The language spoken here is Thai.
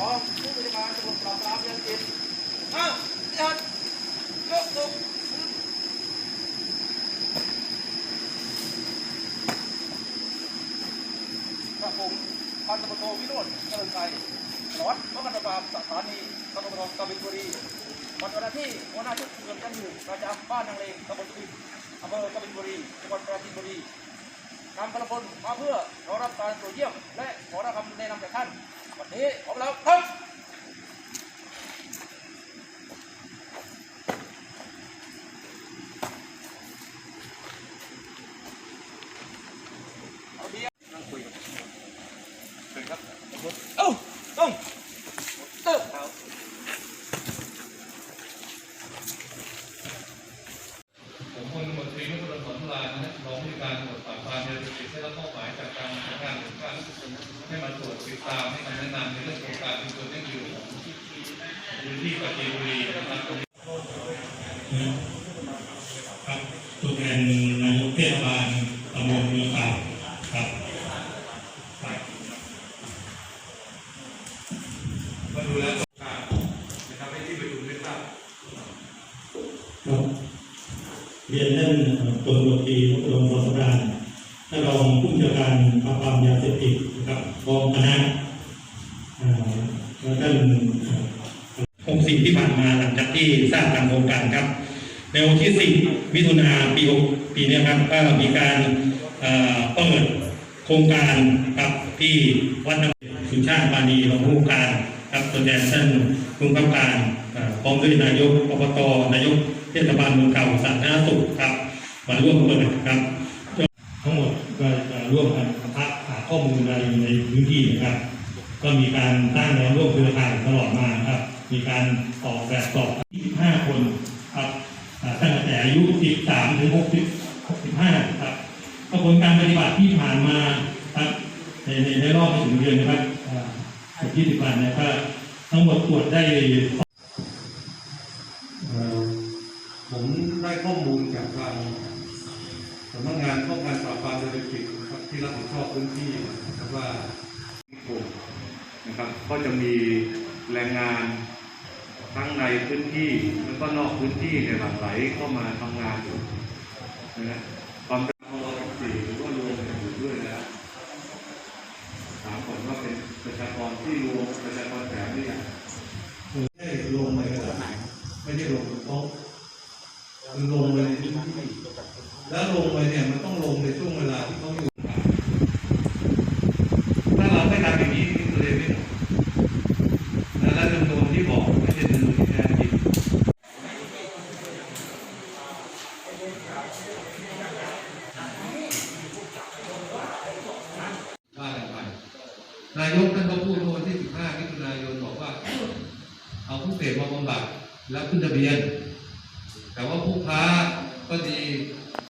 ของผู้บริการตำรวจปราบปรามยาเสพติดอ้าวยัดยกตุกระผมพันตำรวจโทวิโรจน์เจริญชัยสารวัตรป้องกันปราบปรามสถานีตำรวจกบินบุรีปฏิบัติหน้าที่หัวหน้าชุดสืบสวนกันอยู่ประจำบ้านนางเลงตำบลสุบินอำเภอกบินบุรีจังหวัดปราจีนบุรีนำกำลังพลมาเพื่อขอรับการตรวจเยี่ยม และขอรับคำแนะนำจากท่าน วันนี้ของเราทั้อาเบียร์นั่งคุยกันเชิญครับเอ้าต้องเติมเอา ผมพลตำรวจตรีนุชนนท์สอนทุ ลายนะฮะรองผู้การตรวจปราบปรามยาเสพติดได้รับมอบหมายจากการจัดการหรือการให้มาตรวจติดตามให้คำแนะนำในเรื่องโครงการชุมชนยั่งยืนของพื้นที่ปราจีนบุรีนะครับครับตัวแทนนายกเทศบาลตำบลเมืองเก่าครับมาดูแลโครงการนะครับให้ที่ประชุมได้ทราบครับ เรียนท่านพลตำรวตรีนพดลพรสำราญท่านรองผู้จัดการปราบปรามยาเสพติดนะครับกองคณะและท่านคงสิ่งที่ผ่านมาหลังจากที่ทราบทางโครงการครับ ในวันที่ 10 มิถุนาปี6ปีนี้ครับก็มีการเปิดโครงการครับที่วัดน้ำสุชาติปานีรองผู้ว่าการครับตัวแทนท่านผู้กำกับการ พร้อมด้วยนายกอบตนายกเทศบาลเมืองเก่าสาธารณสุขครับมาร่วมเปิดครับ ทั้งหมดก็จะร่วมกันพักหาข้อมูลอะไรในพื้นที่นะครับ ก็มีการตั้งแนวร่วมเครือข่ายตลอดมาครับ มีการออกแบบสอบ 25 คนครับตั้งแต่อายุ 13 ถึง 60 65 ครับกระบวนการปฏิบัติที่ผ่านมาครับในในรอบไม่ถึงเดือนนะครับอ่า20วันนะครับทั้งหมดตรวจได้ ได้ข้อมูลจากทางสำนักงานป้องกันปราบปรามยาเสพติดนะครับที่รับผิดชอบพื้นที่นะครับว่านะครับก็จะมีแรงงานทั้งในพื้นที่แล้วก็นอกพื้นที่เนี่ยหลั่งไหลเข้ามาทำงานอยู่นะความจำของเราสี่หรือว่ารวมกันอยู่ด้วยนะครับถามก่อนว่าเป็นประชากรที่รวมประชากรแถมหรือยังไม่ได้ลงไปกระดาษไม่ได้ลงบนโต๊ะ คือลงไปในพื้นที่แล้วลงไปเนี่ยมันต้องลงในช่วงเวลาที่เขาอยู่ถ้าเราไม่ทำอย่างนี้นี่ก็เลยไม่หมดแล้วจำนวนที่บอกไม่ใช่จำนวนที่แท้จริงว่ากันไปนายกท่านก็พูดเมื่อวันที่ 15มิถุนายนบอกว่า เอาผู้เสพมาบำบัดแล้วขึ้นทะเบียน แต่ว่าผู้ค้าก็ดี